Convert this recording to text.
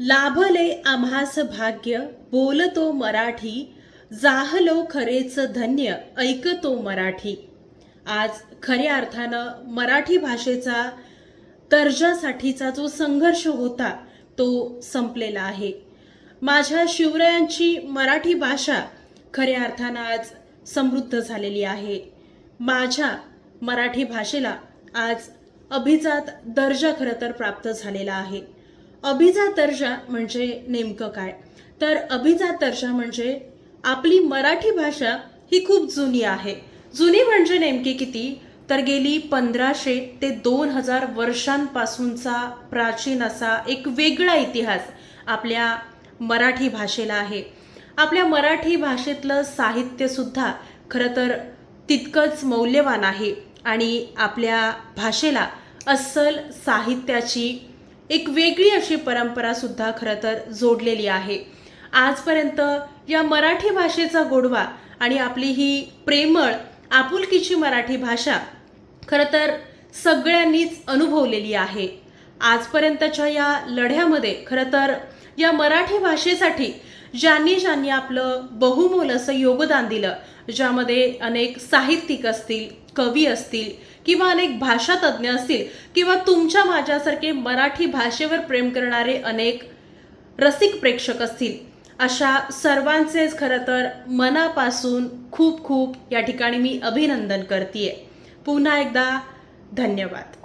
लाभले आम्हास भाग्य बोलतो मराठी जाहलो खरेच धन्य ऐकतो मराठी. आज खऱ्या अर्थानं मराठी भाषेचा दर्जासाठीचा जो संघर्ष होता तो संपलेला आहे. माझ्या शिवरायांची मराठी भाषा खऱ्या अर्थानं आज समृद्ध झालेली आहे. माझ्या मराठी भाषेला आज अभिजात दर्जा खरं तर प्राप्त झालेला आहे. अभिजातर्जा म्हणजे नेमकं काय? तर अभिजातर्जा म्हणजे आपली मराठी भाषा ही खूप जुनी आहे. जुनी म्हणजे नेमकी किती? तर गेली पंधराशे ते दोन हजार वर्षांपासूनचा प्राचीन असा एक वेगळा इतिहास आपल्या मराठी भाषेला आहे. आपल्या मराठी भाषेतलं साहित्यसुद्धा खरं तर तितकंच मौल्यवान आहे आणि आपल्या भाषेला अस्सल साहित्याची एक वेगळी अशी परंपरा सुद्धा खरं तर जोडलेली आहे. आजपर्यंत या मराठी भाषेचा गोडवा आणि आपली ही प्रेमळ आपुलकीची मराठी भाषा खरं तर सगळ्यांनीच अनुभवलेली आहे. आजपर्यंतच्या या लढ्यामध्ये खरं तर या मराठी भाषेसाठी ज्यांनी ज्यांनी आपलं बहुमोल असं योगदान दिलं ज्यामध्ये अनेक साहित्यिक असतील कवी असतील किंवा अनेक भाषातज्ञ असतील किंवा तुमच्या माझ्यासारखे मराठी भाषेवर प्रेम करणारे अनेक रसिक प्रेक्षक असतील अशा सर्वांचेच खरं तर मनापासून खूप खूप या ठिकाणी मी अभिनंदन करते पुन्हा एकदा धन्यवाद.